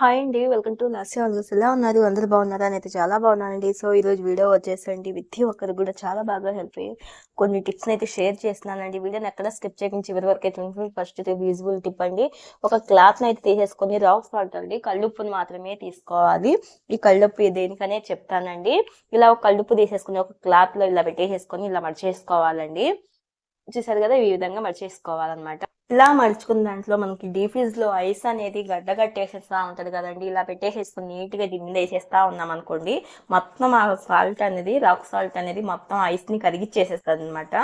Hi అండి welcome to last ఆల్గస్ ఎలా ఉన్నారు? అందరు బాగున్నారా? అయితే చాలా బాగున్నానండి. సో ఈరోజు వీడియో వచ్చేసండి. ప్రతి ఒక్కరికి కూడా చాలా బాగా హెల్ప్ అయ్యి కొన్ని టిప్స్ అయితే షేర్ చేస్తున్నానండి. వీడియోని ఎక్కడ స్కిప్ చేయకుండా చివరి వరకు అయితే ఫస్ట్ అయితే టిప్ అండి. ఒక క్లాత్ని అయితే తీసేసుకొని రాక్ సాల్ట్ అండి. మాత్రమే తీసుకోవాలి. ఈ కళ్ళుప్పు దేనికనే చెప్తానండి. ఇలా ఒక కళ్ళుప్పు తీసేసుకొని ఒక క్లాత్లో ఇలా పెట్టేసేసుకొని ఇలా మడిచేసుకోవాలండి. చూసారు కదా ఈ విధంగా మడిచేసుకోవాలన్నమాట. ఇలా మలుచుకున్న దాంట్లో మనకి డీప్ ఫ్రిడ్జ్లో ఐస్ అనేది గడ్డగట్టేసేస్తా ఉంటుంది ఉంటది కదండి. ఇలా పెట్టేసేసుకుని నీట్గా దీని వేసేస్తా ఉన్నాం అనుకోండి మొత్తం ఆ సాల్ట్ అనేది రాక్ సాల్ట్ అనేది మొత్తం ఐస్ని కరిగిచ్చేసేస్తుంది అనమాట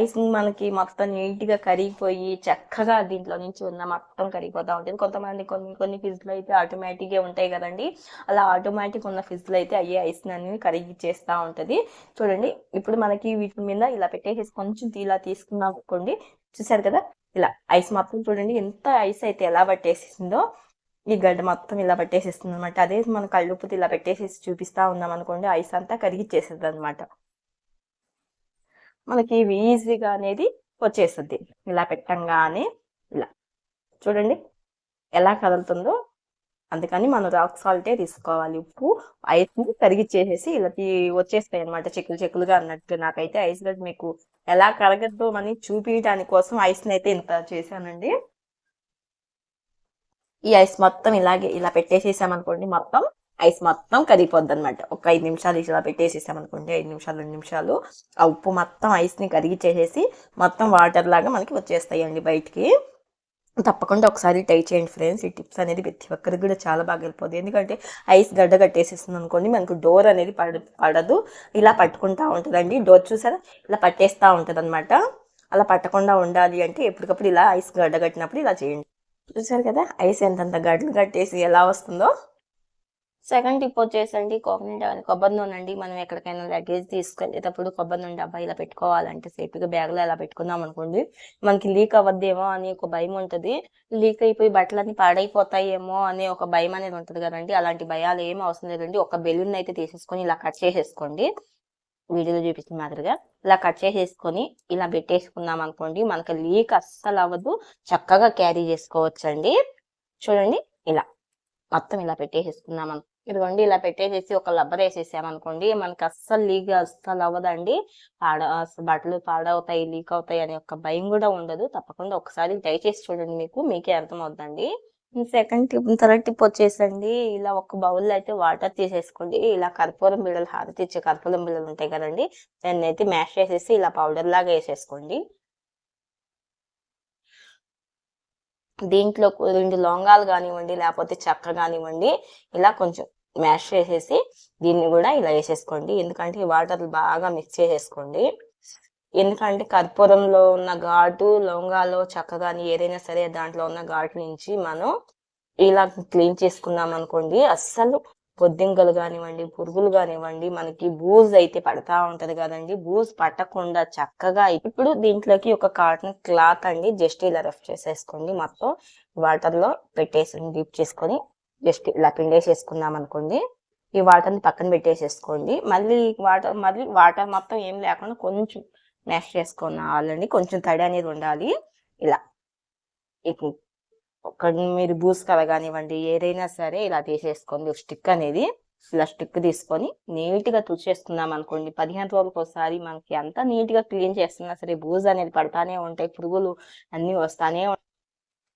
ఐస్ని మనకి మొత్తం నీట్గా కరిగిపోయి చక్కగా దీంట్లో నుంచి ఉన్న మొత్తం కరిగిపోతా ఉంటుంది. కొంతమంది కొన్ని కొన్ని ఫిజ్లు అయితే ఆటోమేటిక్గా ఉంటాయి కదండి. అలా ఆటోమేటిక్ ఉన్న ఫిజ్లు అయితే అయ్యే ఐస్ అనేది కరిగిచ్చేస్తా ఉంటది. చూడండి ఇప్పుడు మనకి వీటి మీద ఇలా పెట్టేసేసి కొంచెం ఇలా తీసుకున్నాం అనుకోండి చూసారు కదా? ఇలా ఐస్ మొత్తం చూడండి ఎంత ఐస్ అయితే ఎలా పట్టేసిందో ఈ గడ్డ మొత్తం ఇలా పట్టేసేస్తుంది అనమాట అదే మన కళ్ళుప్పుతో ఇలా పెట్టేసేసి చూపిస్తా ఉన్నాం అనుకోండి ఐస్ అంతా కరిగిచ్చేస్తుంది అనమాట మనకి ఇవి ఈజీగా అనేది వచ్చేస్తుంది. ఇలా పెట్టంగానే ఇలా. చూడండి ఎలా కదులుతుందో అందుకని మనం రాక్ సాల్టే తీసుకోవాలి. ఉప్పు ఐస్ కరిగిచ్చేసేసి ఇలా వచ్చేస్తాయి అనమాట చెక్కులు చెక్కులుగా అన్నట్టు నాకైతే ఐస్ గడ్డ మీకు ఎలా కరగద్దు అని చూపించడానికి కోసం ఐస్ని అయితే ఇంత చేశానండి. ఈ ఐస్ మొత్తం ఇలాగే ఇలా పెట్టేసేసామనుకోండి మొత్తం ఐస్ మొత్తం కరిగిపోద్ది అనమాట ఒక ఐదు నిమిషాలు ఇలా పెట్టేసేసామనుకోండి ఐదు నిమిషాలు రెండు నిమిషాలు ఆ ఉప్పు మొత్తం ఐస్ని కరిగిచ్చేసేసి మొత్తం వాటర్ లాగా మనకి వచ్చేస్తాయండి బయటికి. తప్పకుండా ఒకసారి ట్రై చేయండి ఫ్రెండ్స్. ఈ టిప్స్ అనేది ప్రతి ఒక్కరికి కూడా చాలా బాగా వెళ్ళిపోతుంది ఎందుకంటే ఐస్ గడ్డ కట్టేసేస్తుంది అనుకోండి మనకు డోర్ అనేది పడ పడదు. ఇలా పట్టుకుంటా ఉంటుందండి. డోర్ చూసారా? ఇలా పట్టేస్తూ ఉంటుంది అనమాట అలా పట్టకుండా ఉండాలి అంటే ఎప్పటికప్పుడు ఇలా ఐస్ గడ్డ కట్టినప్పుడు ఇలా చేయండి. చూసారు కదా? ఐస్ ఎంతంత గడ్డలు కట్టేసి ఎలా వస్తుందో. సెకండ్ టిప్ వచ్చేసండి కోకోనట్ కొబ్బరి నూనె అండి మనం ఎక్కడికైనా లగేజ్ తీసుకెళ్ళేటప్పుడు కొబ్బరి నూనె డబ్బా ఇలా పెట్టుకోవాలంటే సేఫ్గా బ్యాగ్లో ఇలా పెట్టుకుందాం అనుకోండి. మనకి లీక్ అవ్వద్దేమో అని ఒక భయం ఉంటుంది. లీక్ అయిపోయి బట్టలన్నీ పాడైపోతాయేమో అనే ఒక భయం అనేది ఉంటుంది కదండి. అలాంటి భయాలు ఏం అవసరం లేదండి. ఒక బెలూన్ అయితే తీసేసుకొని ఇలా కట్ చేసేసుకోండి. వీడియోలో చూపించిన మాదిరిగా ఇలా కట్ చేసేసుకొని ఇలా పెట్టేసుకున్నాం అనుకోండి. మనకి లీక్ అస్సలు అవ్వదు. చక్కగా క్యారీ చేసుకోవచ్చండి. చూడండి ఇలా. మొత్తం ఇలా పెట్టేసేసుకున్నాం ఇదిగోండి ఇలా పెట్టేసేసి ఒక లబ్బర్ వేసేసామనుకోండి మనకి అస్సలు లీక్ అస్సలు అవ్వదండి. పాడ బట్టలు పాడవుతాయి లీక్ అవుతాయి అనే ఒక భయం కూడా ఉండదు. తప్పకుండా ఒకసారి ట్రై చేసి చూడండి మీకు మీకే అర్థమవుతుందండి సెకండ్ టిప్ థర్డ్ టిప్ వచ్చేసండి. ఇలా ఒక బౌల్లో అయితే వాటర్ తీసేసుకోండి. ఇలా కర్పూరం బిళ్ళలు హారతి ఇచ్చే కర్పూరం బిళ్ళలు ఉంటాయి కదండి దాన్ని అయితే మ్యాష్ చేసేసి ఇలా పౌడర్ లాగా వేసేసుకోండి. దీంట్లో రెండు లొంగాలు కానివ్వండి లేకపోతే చెక్క కానివ్వండి ఇలా కొంచెం మ్యాష్ చేసేసి దీన్ని కూడా ఇలా వేసేసుకోండి. ఎందుకంటే ఈ వాటర్ బాగా మిక్స్ చేసేసుకోండి. ఎందుకంటే కర్పూరంలో ఉన్న ఘాటు లవంగాలో చక్కగాని కానీ ఏదైనా సరే దాంట్లో ఉన్న ఘాటు నుంచి మనం ఇలా క్లీన్ చేసుకున్నాం అనుకోండి అస్సలు పొద్దింకలు కానివ్వండి పురుగులు కానివ్వండి మనకి బూజ్ అయితే పడతా ఉంటది కదండి. బూజ్ పట్టకుండా చక్కగా ఇప్పుడు దీంట్లోకి ఒక కాటన్ క్లాత్ అండి జస్ట్ ఇలా రఫ్ చేసేసుకోండి. మొత్తం వాటర్లో పెట్టేసి డీప్ చేసుకొని జస్ట్ ఇలా పిండేసేసుకున్నాం అనుకోండి ఈ వాటర్ని పక్కన పెట్టేసేసుకోండి. మళ్ళీ వాటర్ మళ్ళీ వాటర్ మొత్తం ఏం లేకుండా కొంచెం మ్యాష్ చేసుకోవాలండి కొంచెం తడి అనేది ఉండాలి. ఇలా. ఒక మీరు బూస్ కల కానివ్వండి ఏదైనా సరే ఇలా తీసేసుకోండి. స్టిక్ అనేది ఇలా స్టిక్ తీసుకొని నీట్గా తుడిచేసుకుందాం అనుకోండి. పదిహేను రోజులకు ఒకసారి మనకి అంత నీట్గా క్లీన్ చేస్తున్నా సరే బూజ్ అనేది పడతానే ఉంటాయి పురుగులు అన్ని వస్తానే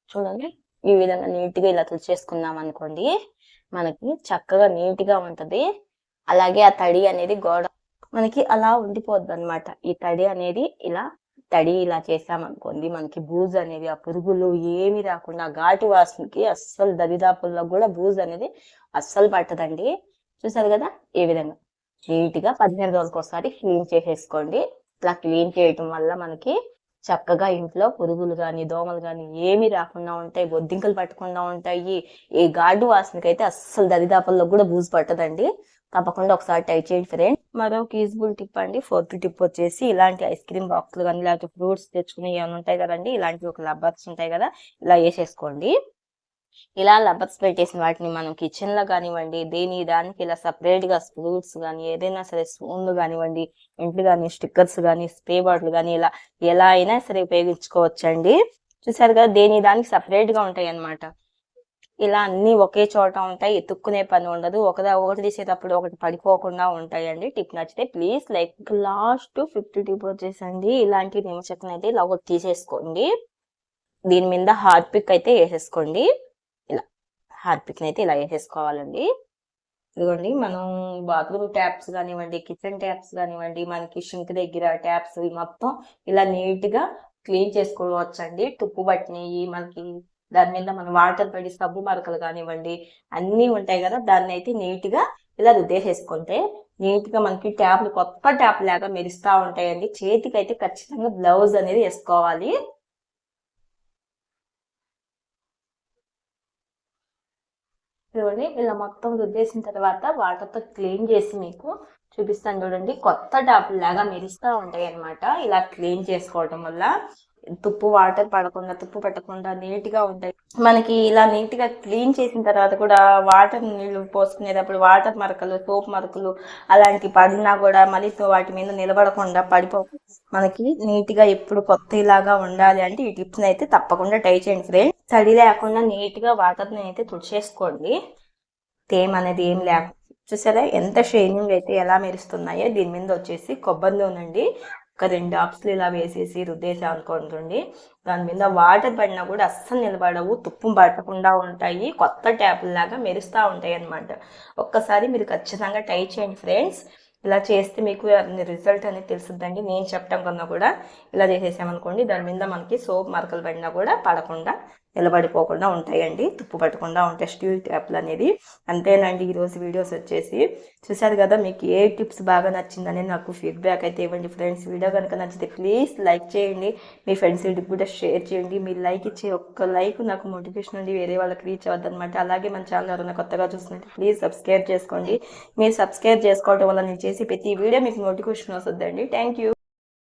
చూడండి. ఈ విధంగా నీట్గా ఇలా తుడిచేసుకుందాం అనుకోండి మనకి చక్కగా నీట్గా ఉంటది. అలాగే ఆ తడి అనేది గోడ మనకి అలా ఉండిపోద్ది అనమాట ఈ తడి అనేది ఇలా తడి ఇలా చేసామనుకోండి మనకి బూజ్ అనేది ఆ పురుగులు ఏమి రాకుండా ఘాటు వాసనకి అస్సలు దరిదాపుల్లో కూడా బూజ్ అనేది అస్సలు పట్టదండి. చూసారు కదా? ఈ విధంగా నీట్గా పదిహేను రోజులకు ఒకసారి క్లీన్ చేసేసుకోండి. ఇలా క్లీన్ చేయటం వల్ల మనకి చక్కగా ఇంట్లో పురుగులు కానీ దోమలు కానీ ఏమీ రాకుండా ఉంటాయి బొద్దింకలు పట్టకుండా ఉంటాయి. ఈ గార్డు వాసనకైతే అస్సలు దరిదాపల్లో కూడా బూజు పట్టదండి. తప్పకుండా ఒకసారి ట్రై చేయండి ఫ్రెండ్. మరో యూజ్ఫుల్ టిప్ అండి. ఫోర్త్ టిప్ వచ్చేసి ఇలాంటి ఐస్ క్రీమ్ బాక్స్లు కానీ లేకపోతే ఫ్రూట్స్ తెచ్చుకుని ఏమైనా ఉంటాయి కదండి. ఇలాంటివి ఒక లబ్బర్స్ ఉంటాయి కదా ఇలా వేసేసుకోండి. ఇలా లబ్బర్స్ పెట్టేసిన వాటిని మనం కిచెన్లో కానివ్వండి దేని దానికి ఇలా సపరేట్గా స్ప్రూట్స్ కానీ ఏదైనా సరే స్పూన్లు కానివ్వండి ఇంట్లో కానీ స్టిక్కర్స్ కానీ స్ప్రే బాటిల్ కానీ ఇలా ఎలా అయినా సరే ఉపయోగించుకోవచ్చండి. చూసారు కదా దేని దానికి సపరేట్గా ఉంటాయి అనమాట ఇలా అన్ని ఒకే చోట ఉంటాయి ఎత్తుక్కునే పని ఉండదు. ఒకదా ఒకటి తీసేటప్పుడు ఒకటి పడిపోకుండా ఉంటాయండి. టిప్ నచ్చితే please like last fifty tip వచ్చేసండి ఇలాంటి నిమిషం అయితే ఇలా ఒకటి తీసేసుకోండి. దీని మీద హార్ట్ పిక్ అయితే వేసేసుకోండి. హార్పిక్ అయితే ఇలా వేసేసుకోవాలండి ఇదిగోండి మనం బాత్రూమ్ ట్యాప్స్ కానివ్వండి కిచెన్ ట్యాప్స్ కానివ్వండి మనకి షింక్ దగ్గర ట్యాప్స్ మొత్తం ఇలా నీట్గా క్లీన్ చేసుకోవచ్చండి. తుప్పు పట్టినవి మనకి దాని మీద మనం వాటర్ పడి సబ్బు మరకలు కానివ్వండి అన్నీ ఉంటాయి కదా దాన్ని అయితే నీట్గా ఇలా రుద్దేసేసుకుంటే నీట్గా మనకి ట్యాప్లు కొత్త ట్యాప్ లాగా మెరుస్తా ఉంటాయండి. చేతికి అయితే ఖచ్చితంగా బ్లౌజ్ అనేది వేసుకోవాలి. చూడండి ఇలా మొత్తం రుద్దేసిన తర్వాత వాటర్తో క్లీన్ చేసి మీకు చూపిస్తాను చూడండి. కొత్త టాపులు లాగా మెరుస్తూ ఉంటాయి అనమాట ఇలా క్లీన్ చేసుకోవడం వల్ల తుప్పు వాటర్ పడకుండా తుప్పు పట్టకుండా నీట్గా ఉంటాయి. మనకి ఇలా నీట్గా క్లీన్ చేసిన తర్వాత కూడా వాటర్ నీళ్ళు పోసుకునేటప్పుడు వాటర్ మరకలు సోప్ మరకలు అలాంటి పడినా కూడా మళ్ళీ వాటి మీద నిలబడకుండా పడిపో మనకి నీట్గా ఎప్పుడు కొత్త ఇలాగా ఉండాలి అంటే ఈ టిప్స్ అయితే తప్పకుండా ట్రై చేయండి ఫ్రెండ్స్. తడి లేకుండా నీట్గా వాటర్ అయితే తుడిచేసుకోండి. తేమ అనేది ఏం లేకుండా. చూసారా ఎంత షైనింగ్ అయితే ఎలా మెరుస్తున్నాయో దీని మీద వచ్చేసి కొబ్బరి నూనె అండి ఒక రెండు ఆప్స్లు ఇలా వేసేసి రుద్దేసాం అనుకుంటుంది దాని మీద వాటర్ పడినా కూడా అస్సలు నిలబడవు తుప్పు పట్టకుండా ఉంటాయి కొత్త ట్యాపుల్లాగా మెరుస్తూ ఉంటాయి అనమాట ఒక్కసారి మీరు ఖచ్చితంగా ట్రై చేయండి ఫ్రెండ్స్. ఇలా చేస్తే మీకు రిజల్ట్ అనేది తెలుస్తుందండి నేను చెప్పడం కన్నా కూడా ఇలా చేసేసామనుకోండి దాని మీద మనకి సోప్ మరకలు పడినా కూడా పడకుండా నిలబడిపోకుండా ఉంటాయండి. తుప్పు పట్టకుండా ఉంటాయి స్టీల్ ట్యాప్లు అనేది. అంతేనండి ఈరోజు వీడియోస్ వచ్చేసి. చూసారు కదా మీకు ఏ టిప్స్ బాగా నచ్చిందని నాకు ఫీడ్బ్యాక్ అయితే ఇవ్వండి ఫ్రెండ్స్ వీడియో కనుక నచ్చితే ప్లీజ్ లైక్ చేయండి. మీ ఫ్రెండ్స్ కూడా షేర్ చేయండి. మీరు లైక్ ఇచ్చే ఒక్క లైక్ నాకు మోటివేషన్ నుండి వేరే వాళ్ళకి రీచ్ అవ్వద్దనమాట అలాగే మన ఛానల్ ఎవరైనా కొత్తగా చూస్తున్నట్టు ప్లీజ్ సబ్స్క్రైబ్ చేసుకోండి. మీరు సబ్స్క్రైబ్ చేసుకోవడం వల్ల నేను చేసి ప్రతి వీడియో మీకు నోటిఫికేషన్ వస్తుందండి. Thank you